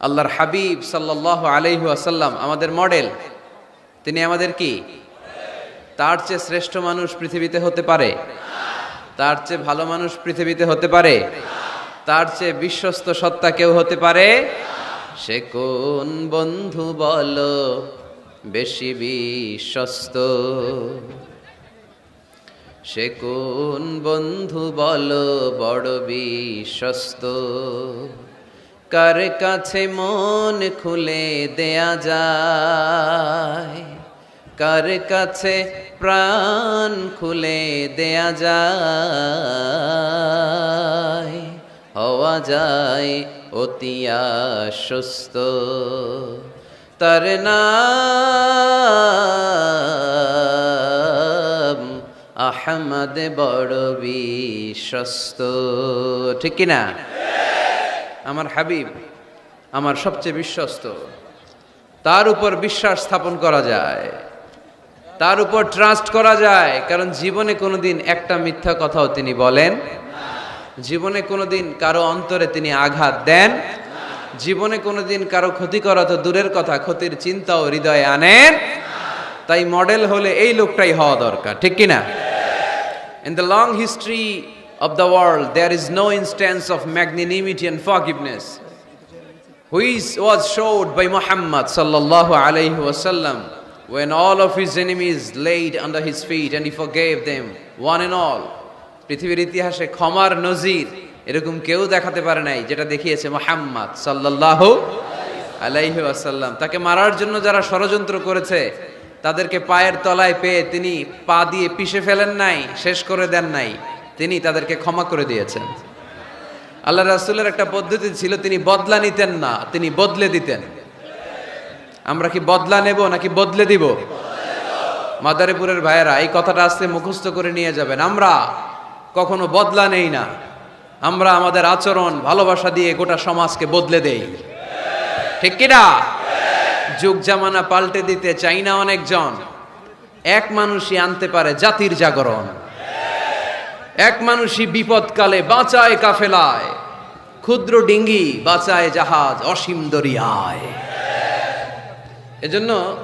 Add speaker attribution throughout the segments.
Speaker 1: আল্লাহর হাবিব সাল্লাহ আলাইহি আসাল্লাম আমাদের মডেল। তিনি আমাদের কি? তার চেয়ে শ্রেষ্ঠ মানুষ পৃথিবীতে হতে পারে। তার চেয়ে ভালো মানুষ পৃথিবীতে হতে পারে। তার চেয়ে বিশ্বস্ত সত্তা কেউ হতে পারে? সে কোন বন্ধু বল, বেশি বিশ্বস্ত? সে কোন বন্ধু বল, বড় বিশ্বস্ত? কার কাছে মন খুলে দেয়া যায়? কার কাছে প্রাণ খুলে দেয়া যায়? হওয়া যায় অতি আশ্বস্ত। তার নাম আহমদ বড় বিশ্বস্ত। ঠিক কিনা? আমার হাবিব, আমার সবচেয়ে বিশ্বস্ত। তার উপর বিশ্বাস স্থাপন করা যায়। তার উপর ট্রাস্ট করা যায়। কারণ জীবনে কোনোদিন একটা মিথ্যা কথাও তিনি বলেন জীবনে কোনোদিন কারও অন্তরে তিনি আঘাত দেন জীবনে কোনোদিন কারও ক্ষতি করা তো দূরের কথা, ক্ষতির চিন্তাও হৃদয়ে আনেন তাই মডেল হলে এই লোকটাই হওয়া দরকার, ঠিক কিনা? In the long history of the world, there is no instance of magnanimity and forgiveness which was showed by Muhammad sallallahu alayhi wasallam when all of his enemies laid under his feet and he forgave them one and all. পৃথিবীর ইতিহাসে ক্ষমার নজির এরকম কেউ দেখাতে পারে নাই যেটা দেখিয়েছে মোহাম্মদ সাল্লাল্লাহু আলাইহি ওয়াসাল্লাম তাকে মারার জন্য যারা ষড়যন্ত্র করেছে তাদেরকে পায়ের তলায় পেয়ে তিনি পা দিয়ে পিষে ফেলেন নাই শেষ করে দেন নাই তিনি তাদেরকে ক্ষমা করে দিয়েছেন। আল্লাহ রাসূলের একটা পদ্ধতি ছিল, তিনি বদলা নিতেন না, তিনি বদলে দিতেন। আমরা কি বদলা নেব নাকি বদলে দিব? মাদারীপুরের ভাইয়েরা, এই কথাটা আস্তে মুখস্থ করে নিয়ে যাবেন। আমরা কখনো বদলা নেই না। আমরা আমাদের আচরণ, ভালোবাসা দিয়ে গোটা সমাজকে বদলে দেই। ঠিক কিনা যুগ জামানা পাল্টে দিতে চাই না অনেকজন। এক মানুষই আনতে পারে জাতির জাগরণ। এক মানুষই বিপদকালে বাঁচায় কাফেলায়। ক্ষুদ্র ডিঙ্গি বাঁচায় জাহাজ অসীম দরিয়ায়। এজন্য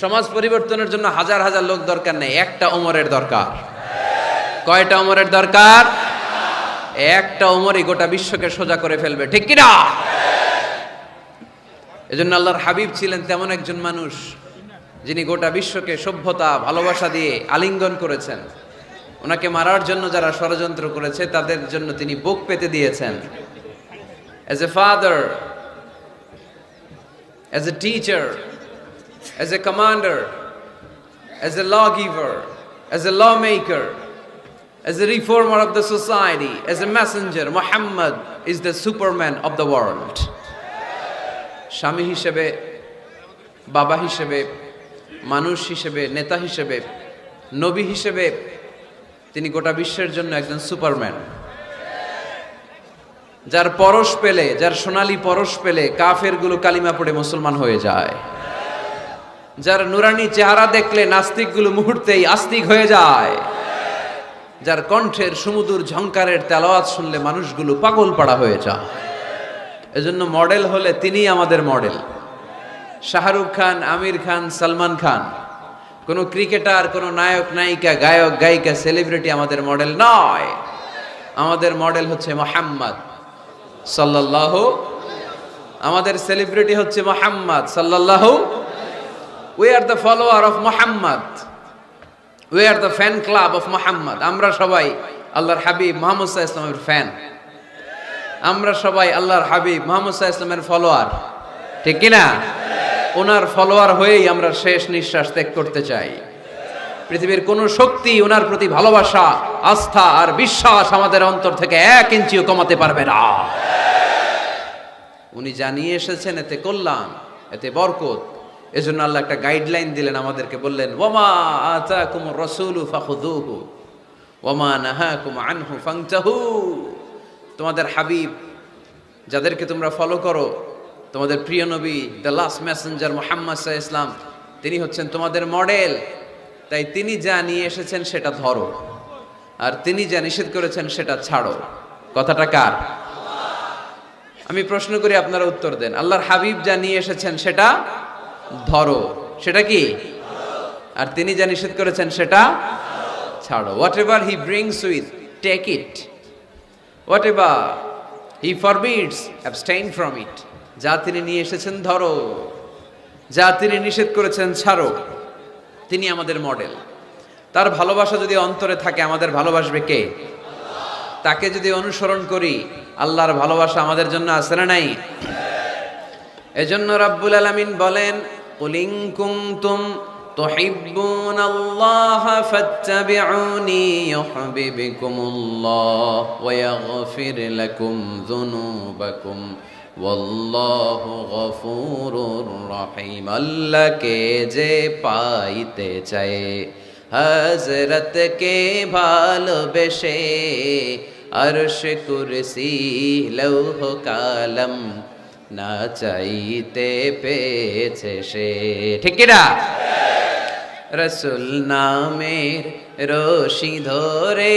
Speaker 1: সমাজ পরিবর্তনের জন্য হাজার হাজার লোক দরকার নেই, একটা ওমরের দরকার। কয়টা ওমরের দরকার? একটা ওমরই গোটা বিশ্বকে সোজা করে ফেলবে, ঠিক কিনা? এজন্য আল্লাহর হাবিব ছিলেন তেমন একজন মানুষ যিনি গোটা বিশ্বকে সভ্যতা, ভালোবাসা দিয়ে আলিঙ্গন করেছেন। ওনাকে মারার জন্য যারা ষড়যন্ত্র করেছে তাদের জন্য তিনি বুক পেতে দিয়েছেন as a father as a teacher as a commander as a lawgiver as a lawmaker As a reformer of the society, as a messenger Muhammad is the superman of the world. স্বামী হিসেবে বাবা হিসেবে মানুষ হিসেবে নেতা হিসেবে নবী হিসেবে তিনি গোটা বিশ্বের জন্য একজন সুপারম্যান। যার পরশ পেলে, যার সোনালী পরশ পেলে কাফেরগুলো কালিমা পড়ে মুসলমান হয়ে যায়। যার নুরানি চেহারা দেখলে নাস্তিকগুলো মুহূর্তেই আস্তিক হয়ে যায়। যার কণ্ঠের সমুদুর ঝংকারের তেলাওয়াত শুনলে মানুষগুলো পাগল পাড়া হয়ে যায়। এজন্য মডেল হলে তিনি আমাদের মডেল। শাহরুখ খান, আমির খান, সালমান খান। কোনো ক্রিকেটার, কোনো নায়ক, নায়িকা, গায়ক, গায়িকা, সেলিব্রিটি আমাদের মডেল নয়। আমাদের মডেল হচ্ছে মোহাম্মদ সাল্লাল্লাহু, আমাদের সেলিব্রিটি হচ্ছে মোহাম্মদ সাল্লাল্লাহু। We are the follower of Muhammad. We are the fan club of Muhammad. আমরা সবাই আল্লাহর হাবিব মোহাম্মদ সাহা ইসলামের ফ্যান আমরা সবাই আল্লাহর হাবিব মোহাম্মদ সাহা ইসলামের ফলোয়ার ঠিক কিনা? ওনার ফলোয়ার হয়েই আমরা শেষ নিঃশ্বাস ত্যাগ করতে চাই। পৃথিবীর কোন শক্তি ওনার প্রতি ভালোবাসা, আস্থা আর বিশ্বাস আমাদের অন্তর থেকে এক ইঞ্চিও কমাতে পারবে না। উনি জানিয়ে এসেছেন, এতে কল্যাণ, এতে বরকত। এজন্য আল্লাহ একটা গাইডলাইন দিলেন আমাদেরকে, বললেন, ওমা আতাকুম রাসূলু ফাখুযুহু, ওমা নাহাকুম আনহু ফাংতাহু। তোমাদের হাবিব, যাদেরকে তোমরা ফলো করো তোমাদের প্রিয় নবী দ্য লাস্ট মেসেঞ্জার মোহাম্মদ সাহা ইসলাম তিনি হচ্ছেন তোমাদের মডেল তাই তিনি যা নিয়ে এসেছেন সেটা ধরো। আর তিনি যা নিষেধ করেছেন সেটা ছাড়ো। কথাটা কার? আমি প্রশ্ন করি আপনারা উত্তর দেন। আল্লাহর হাবিব যা নিয়ে এসেছেন সেটা ধরো। সেটা কি? আর তিনি যা নিষেধ করেছেন সেটা ছাড়ো। Whatever he brings with take it whatever he forbids abstain from it যা তিনি নিয়ে এসেছেন ধরো, যা তিনি নিষেধ করেছেন ছাড়ো, তিনি আমাদের মডেল তার ভালোবাসা যদি অন্তরে থাকে, আমাদের ভালোবাসবে কে? তাকে যদি অনুসরণ করি, আল্লাহর ভালোবাসা আমাদের জন্য আছে না নাই? এজন্য রাব্বুল আলামিন বলেন, কুলিং কুনতুম তুহিব্বুন আল্লাহ ফাত্তাবিউনি ইউহিব্বুকুমুল্লাহ ওয়া ইয়াগফির লাকুম যুনুবাকুম। ওয়াল্লাহু গফুরুর রহিম, আল্লাহকে যে পাইতে চায়। হজরতকে ভালোবেসে আরশ কুরসি লৌহ কালম না চাইতে পেয়েছে সে। ঠিক কিনা? রসুল নামের রশি ধরে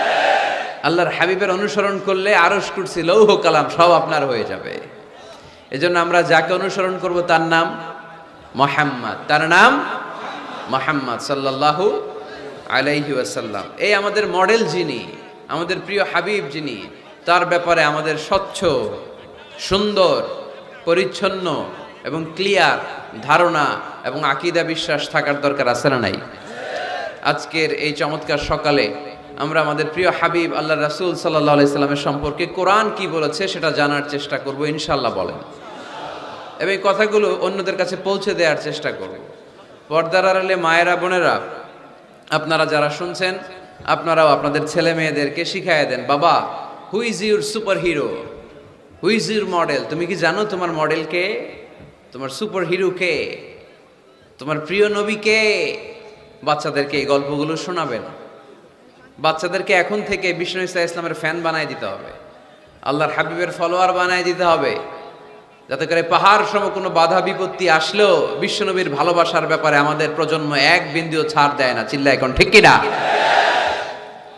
Speaker 1: আল্লাহর হাবিবের অনুসরণ করলে আরশ কুরসি, লৌহ কালাম সব আপনার হয়ে যাবে। এজন্য আমরা যাকে অনুসরণ করব তার নাম মোহাম্মদ। তার নাম মোহাম্মদ সাল্লাল্লাহু আলাইহি ওয়াসাল্লাম। এই আমাদের মডেল যিনি, আমাদের প্রিয় হাবিব যিনি, তার ব্যাপারে আমাদের স্বচ্ছ, সুন্দর, পরিচ্ছন্ন এবং ক্লিয়ার ধারণা এবং আকিদা বিশ্বাস থাকার দরকার আছে না নাই? আজকের এই চমৎকার সকালে আমরা আমাদের প্রিয় হাবিব আল্লাহ রাসুল সাল্লাহ আলাইস্লামের সম্পর্কে কোরআন কি বলেছে সেটা জানার চেষ্টা করব ইনশাল্লাহ বলেন। এবং এই কথাগুলো অন্যদের কাছে পৌঁছে দেওয়ার চেষ্টা করব। পর্দার আড়ালে মায়েরা, বোনেরা, আপনারা যারা শুনছেন, আপনারাও আপনাদের ছেলে মেয়েদেরকে শিখাইয়া দেন, বাবা who is your superhero who is your model তুমি কি জানো তোমার মডেল কে? তোমার সুপার হিরো কে? তোমার প্রিয় নবী কে? বাচ্চাদেরকে এই গল্পগুলো শোনাবেন। বাচ্চাদেরকে এখন থেকে বিষ্ণু ইসলাম ইসলামের ফ্যান বানায় দিতে হবে। আল্লাহর হাবিবের ফলোয়ার বানায় দিতে হবে। যাতে করে পাহাড় সম কোনো বাধা বিপত্তি আসলেও বিশ্বনবীর ভালোবাসার ব্যাপারে আমাদের প্রজন্ম এক বিন্দুও ছাড় দেয় না। চিল্লা এখন ঠিক কিনা?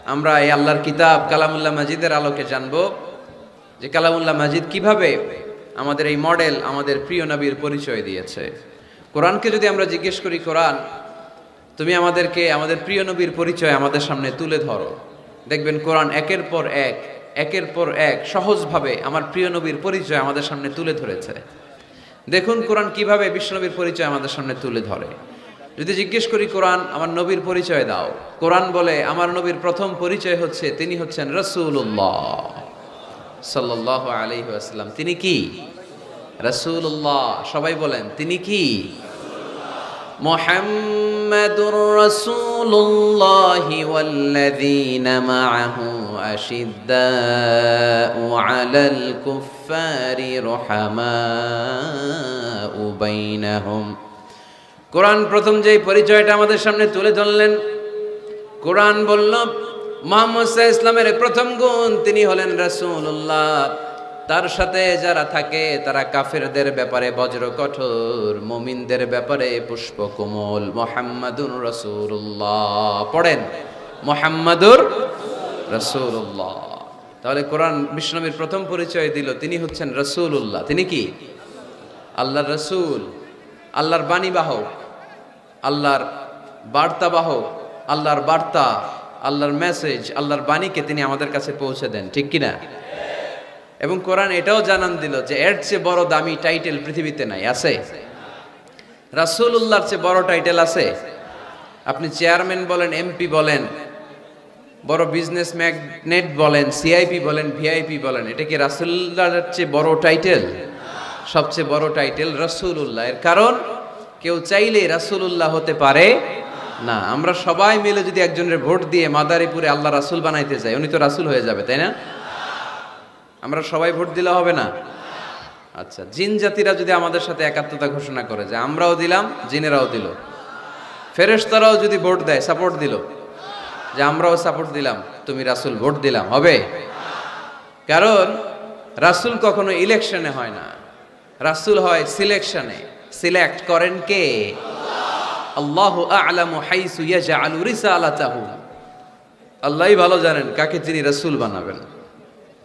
Speaker 1: আমরা এই আল্লাহর কিতাব কালামুল্লাহ মাজিদের আলোকে জানব যে কালামুল্লাহ মাজিদ কীভাবে আমাদের এই মডেল আমাদের প্রিয় নবীর পরিচয় দিয়েছে। কোরআনকে যদি আমরা জিজ্ঞেস করি, কোরআন তুমি আমাদেরকে, আমাদের প্রিয় নবীর পরিচয় আমাদের সামনে তুলে ধরো। দেখবেন কোরআন একের পর এক, একের পর এক সহজভাবে আমার প্রিয় নবীর পরিচয় আমাদের সামনে তুলে ধরেছে। দেখুন কোরআন কীভাবে বিশ্বনবীর পরিচয় আমাদের সামনে তুলে ধরে। যদি জিজ্ঞেস করি, কোরআন, আমার নবীর পরিচয় দাও। কোরআন বলে, আমার নবীর প্রথম পরিচয় হচ্ছে, তিনি হচ্ছেন রসুল্লাহ সাল্লাহ আলহি আসসালাম তিনি কি? রসুল্লাহ সবাই বলেন, তিনি কি? محمد رسول الله والذين معه أشداء على الكفار رحماء بينهم কোরআন প্রথম যে পরিচয়টা আমাদের সামনে তুলে ধরলেন কোরআন বলল মোহাম্মদ ইসলামের প্রথম গুণ তিনি হলেন রাসূলুল্লাহ তার সাথে যারা থাকে, তারা কাফেরদের ব্যাপারে বজ্র কঠোর, মুমিনদের ব্যাপারে পুষ্প কোমল মোহাম্মদুর রসুল্লাহ পড়েন। মোহাম্মদুর রসুল্লাহ তাহলে কোরআন বিষ্ণবীর প্রথম পরিচয় দিল, তিনি হচ্ছেন রসুল্লাহ তিনি কি? আল্লাহর রসুল। আল্লাহর বাণীবাহক আল্লাহর বার্তাবাহক আল্লাহর বার্তা, আল্লাহর মেসেজ আল্লাহর বাণীকে তিনি আমাদের কাছে পৌঁছে দেন। ঠিক কিনা? এবং কোরআন এটাও জানান দিল যে এর চেয়ে বড় দামি টাইটেল পৃথিবীতে নাই, আছে? রাসূলুল্লাহর চেয়ে বড় টাইটেল আছে? আপনি চেয়ারম্যান বলেন, এমপি বলেন, বড় বিজনেস ম্যাগনেট বলেন, সিআইপি বলেন, ভিআইপি বলেন, এটা কি রাসূলুল্লাহর চেয়ে বড় টাইটেল? সবচেয়ে বড় টাইটেল রাসূলুল্লাহ। এর কারণ, কেউ চাইলেই রাসূলুল্লাহ হতে পারে না। আমরা সবাই মিলে যদি একজনের ভোট দিয়ে মাদারীপুরে আল্লাহ রাসূল বানাইতে যাই, উনি তো রাসূল হয়ে যাবে, তাই না? আমরা সবাই ভোট দিলে হবে না। আচ্ছা জিন জাতিরা যদি আমাদের সাথে একাত্মতা ঘোষণা করে যে আমরাও দিলাম, জিনেরাও দিল। ফেরেশতারাও যদি ভোট দেয় সাপোর্ট দিল। যে আমরাও সাপোর্ট দিলাম, তুমি রাসূল, ভোট দিলাম, হবে? কারণ রাসূল কখনো ইলেকশনে হয় না। রাসূল হয় সিলেকশনে সিলেক্ট করেন কে? আল্লাহু রিসালাতাহু। আল্লাহই ভালো জানেন কাকে তিনি রাসূল বানাবেন।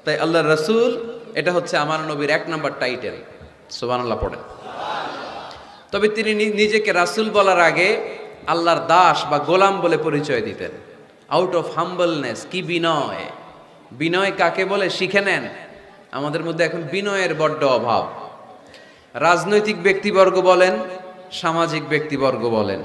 Speaker 1: তাই আল্লাহ রাসূল, এটা হচ্ছে আমার নবীর এক নম্বর টাইটেল সুবহানাল্লাহ পড়েন। তবে তিনি নিজেকে রাসূল বলার আগে আল্লাহর দাস বা গোলাম বলে পরিচয় দিতেন। আউট অফ হাম্বলনেস কি বিনয়? বিনয় কাকে বলে? শিখে নেন। আমাদের মধ্যে এখন বিনয়ের বড্ড অভাব। রাজনৈতিক ব্যক্তিবর্গ বলেন, সামাজিক ব্যক্তিবর্গ বলেন।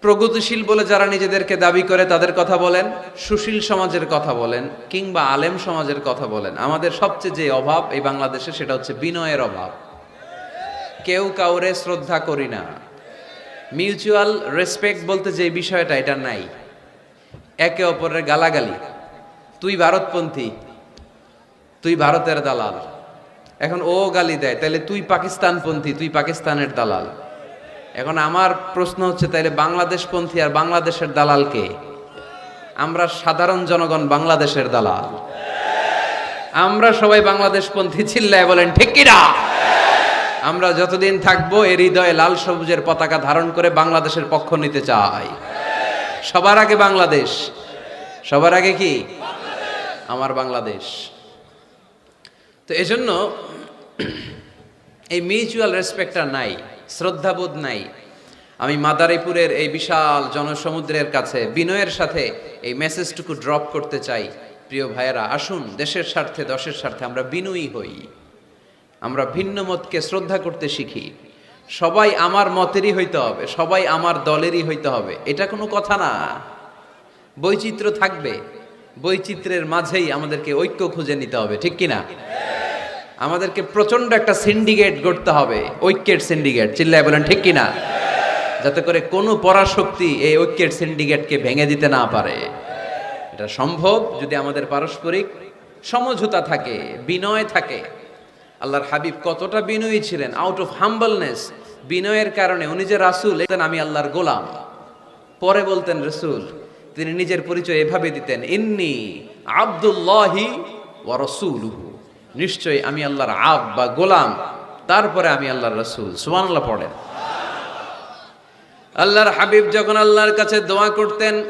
Speaker 1: প্রগতিশীল বলে যারা নিজেদেরকে দাবি করে তাদের কথা বলেন, সুশীল সমাজের কথা বলেন, কিংবা আলেম সমাজের কথা বলেন। আমাদের সবচেয়ে যে অভাব এই বাংলাদেশে সেটা হচ্ছে বিনয়ের অভাব। কেউ কাউরে শ্রদ্ধা করি না। মিউচুয়াল রেসপেক্ট বলতে যে বিষয়টা, এটা নাই। একে অপরের গালাগালি। তুই ভারতপন্থী, তুই ভারতের দালাল। এখন ও গালি দেয় তাহলে তুই পাকিস্তানপন্থী, তুই পাকিস্তানের দালাল। এখন আমার প্রশ্ন হচ্ছে, তাইলে বাংলাদেশপন্থী আর বাংলাদেশের দালালকে আমরা সাধারণ জনগণ বাংলাদেশের দালাল। আমরা সবাই বাংলাদেশপন্থী, চিল্লায় বলেন, ঠিক কিনা? আমরা যতদিন থাকব, এ হৃদয়ে লাল সবুজের পতাকা ধারণ করে বাংলাদেশের পক্ষ নিতে চাই। সবার আগে বাংলাদেশ। সবার আগে কি? আমার বাংলাদেশ। তো এজন্য এই মিউচুয়াল রেসপেক্টটা নাই। শ্রদ্ধাবোধ নাই। আমি মাদারীপুরের এই বিশাল জনসমুদ্রের কাছে বিনয়ের সাথে এই মেসেজটুকু ড্রপ করতে চাই। প্রিয় ভাইয়েরা, আসুন, দেশের স্বার্থে, দশের স্বার্থে আমরা বিনয়ী হই। আমরা ভিন্ন মতকে শ্রদ্ধা করতে শিখি। সবাই আমার মতেরই হইতে হবে, সবাই আমার দলেরই হইতে হবে, এটা কোনো কথা না। বৈচিত্র্য থাকবে, বৈচিত্র্যের মাঝেই আমাদেরকে ঐক্য খুঁজে নিতে হবে, ঠিক কি না আমাদেরকে প্রচণ্ড একটা সিন্ডিকেট গড়তে হবে, ঐক্যের সিন্ডিকেট চিল্লায় বলেন, ঠিক কি না যাতে করে কোনো পরাশক্তি এই ঐক্যের সিন্ডিকেটকে ভেঙে দিতে না পারে। এটা সম্ভব যদি আমাদের পারস্পরিক সমঝোতা থাকে, বিনয় থাকে। আল্লাহর হাবিব কতটা বিনয়ী ছিলেন আউট অফ হাম্বলনেস বিনয়ের কারণে। উনি যে রাসূল আমি আল্লাহর গোলাম। পরে বলতেন, রসুল, তিনি নিজের পরিচয় এভাবে দিতেন, ইন্নি আব্দুল্লাহি ওয়া রাসূলুহু। নিশ্চয়ই আমি আল্লাহর আব বা গোলাম। তারপরে আমি আল্লাহর রসুল। সুবহানাল্লাহ পড়েন। আল্লাহর হাবিব যখন আল্লাহর কাছে দোয়া করতেন,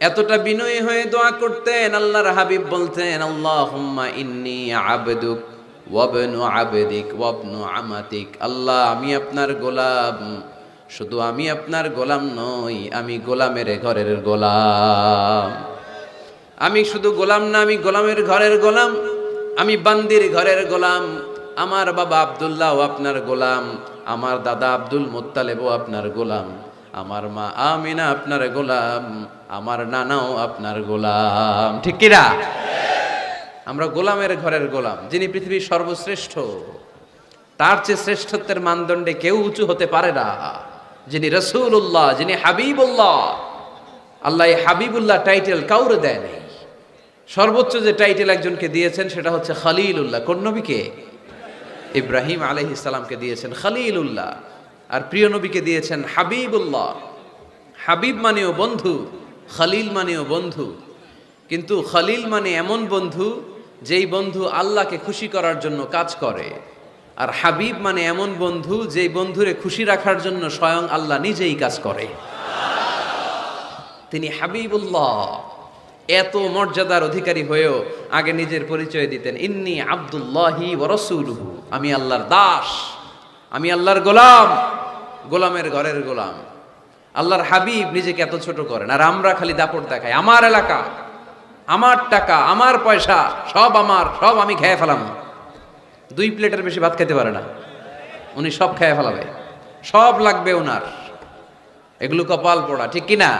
Speaker 1: এতটা বিনয়ী হয়ে দোয়া করতেন, আল্লাহর হাবিব বলতেন, আল্লাহুম্মা ইন্নি আবদুক ওয়াবনু আবেদিক ওয়াবনু আমাতিক। আল্লাহ, আমি আপনার গোলাম। শুধু আমি আপনার গোলাম নই, আমি গোলামের ঘরের গোলাম। আমি শুধু গোলাম না, আমি গোলামের ঘরের গোলাম। আমি বান্দির ঘরের গোলাম, আমার বাবা আব্দুল্লাহ আপনার গোলাম, আমার দাদা আব্দুল মোত্তালেবও আপনার গোলাম, আমার মা আমিনা আপনার গোলাম, আমার নানাও আপনার গোলাম। ঠিক কিনা আমরা গোলামের ঘরের গোলাম, যিনি পৃথিবীর সর্বশ্রেষ্ঠ। তার চেয়ে শ্রেষ্ঠত্বের মানদণ্ডে কেউ উঁচু হতে পারে না, যিনি রসুল্লাহ যিনি হাবিবুল্লাহ। আল্লাহ হাবিবুল্লাহ টাইটেল কাউরে দেয় নেই সর্বোচ্চ যে টাইটেল একজনকে দিয়েছেন সেটা হচ্ছে খালিলুল্লাহ। কোন নবীকে? ইব্রাহিম আলহ ইসলামকে দিয়েছেন খালিলুল্লাহ। আর প্রিয় নবীকে দিয়েছেন হাবিবুল্লাহ। হাবিব মানেও বন্ধু, খালিল মানেও বন্ধু। কিন্তু খালিল মানে এমন বন্ধু, যেই বন্ধু আল্লাহকে খুশি করার জন্য কাজ করে। আর হাবিব মানে এমন বন্ধু, যেই বন্ধুরে খুশি রাখার জন্য স্বয়ং আল্লাহ নিজেই কাজ করে। তিনি হাবিবুল্লাহ। এত মর্যাদার অধিকারী হয়েও আগে নিজের পরিচয় দিতেন। ইন্নি আব্দুল্লাহি ওরসুলহু আমি আল্লাহর দাস। আমি আল্লাহর গোলাম। গোলামের ঘরের গোলাম। আল্লাহর হাবিব নিজেকে এত ছোট করেন। আর আমরা খালি দাপট দেখাই। আমার এলাকা, আমার টাকা, আমার পয়সা, সব আমার, সব আমি খেয়ে ফেলাম। দুই প্লেটের বেশি ভাত খেতে পারে না। উনি সব খেয়ে ফেলাবে। সব লাগবে ওনার। এগুলো কপাল পড়া, ঠিক কি না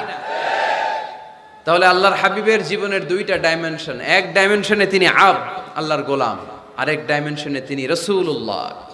Speaker 1: তাহলে আল্লাহর হাবিবের জীবনের দুইটা ডাইমেনশন এক ডাইমেনশনে তিনি আব, আল্লাহর গোলাম। আরেক ডাইমেনশনে তিনি রসুল্লাহ